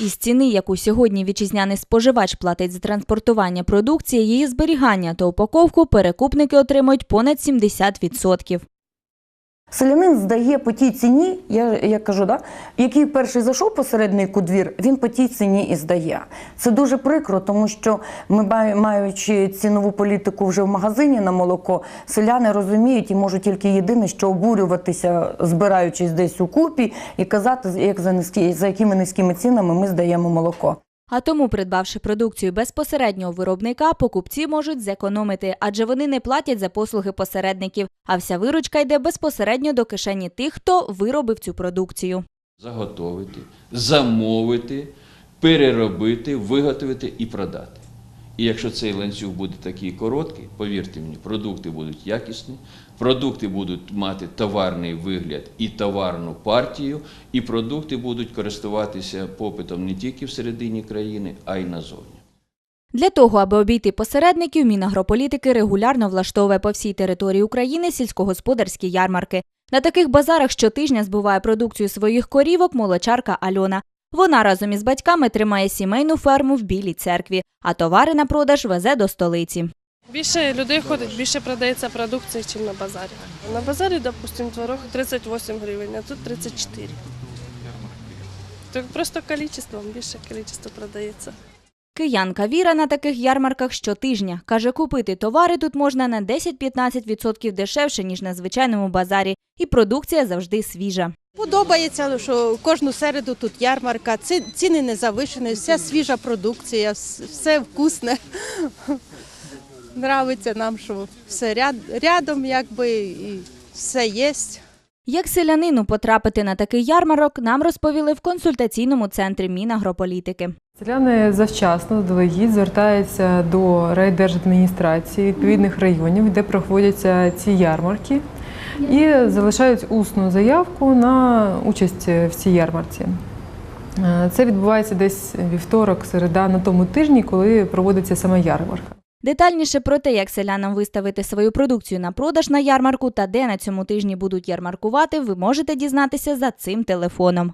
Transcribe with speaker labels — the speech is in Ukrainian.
Speaker 1: Із ціни, яку сьогодні вітчизняний споживач платить за транспортування продукції, її зберігання та упаковку, перекупники отримують понад 70%.
Speaker 2: Селянин здає по тій ціні, я, я кажу, да, який перший зайшов посередник у двір, він по тій ціні і здає. Це дуже прикро, тому що ми маю- маючи цінову політику вже в магазині на молоко, селяни розуміють і можуть тільки єдине, що обурюватися, збираючись десь у купі, і казати, як за низькі, за якими низькими цінами ми здаємо молоко.
Speaker 1: А тому, придбавши продукцію безпосереднього виробника, покупці можуть зекономити, адже вони не платять за послуги посередників, а вся виручка йде безпосередньо до кишені тих, хто виробив цю продукцію.
Speaker 3: заготовити, замовити, переробити, виготовити і продати. І якщо цей ланцюг буде такий короткий, повірте мені, продукти будуть якісні, продукти будуть мати товарний вигляд і товарну партію, і продукти будуть користуватися попитом не тільки всередині країни, а й назовні.
Speaker 1: Для того, аби обійти посередників, Мінагрополітики регулярно влаштовує по всій території України сільськогосподарські ярмарки. На таких базарах щотижня збуває продукцію своїх корівок молочарка Альона. Вона разом із батьками тримає сімейну ферму в Білій церкві, а товари на продаж везе до столиці.
Speaker 4: Більше людей ходить, більше продається продукції, ніж на базарі. На базарі, допустимо, творог 38 гривень, а тут 34. Так просто кількістю, більше кількість продається.
Speaker 1: Киянка Віра на таких ярмарках щотижня. Каже, купити товари тут можна на 10-15% дешевше, ніж на звичайному базарі, і продукція завжди свіжа.
Speaker 5: Подобається, що кожну середу тут ярмарка, ці- ціни не завишені, вся свіжа продукція, все вкусне. Нравиться нам, що все ряд- рядом, якби і все є.
Speaker 1: Як селянину потрапити на такий ярмарок, нам розповіли в консультаційному центрі Мінагрополітики.
Speaker 6: Селяни завчасно заздалегідь звертаються до райдержадміністрації відповідних районів, де проходяться ці ярмарки, і залишають усну заявку на участь в цій ярмарці. Е, Це відбувається десь вівторок, середа на тому тижні, коли проводиться саме ярмарка.
Speaker 1: Детальніше про те, як селянам виставити свою продукцію на продаж на ярмарку та де на цьому тижні будуть ярмаркувати, ви можете дізнатися за цим телефоном.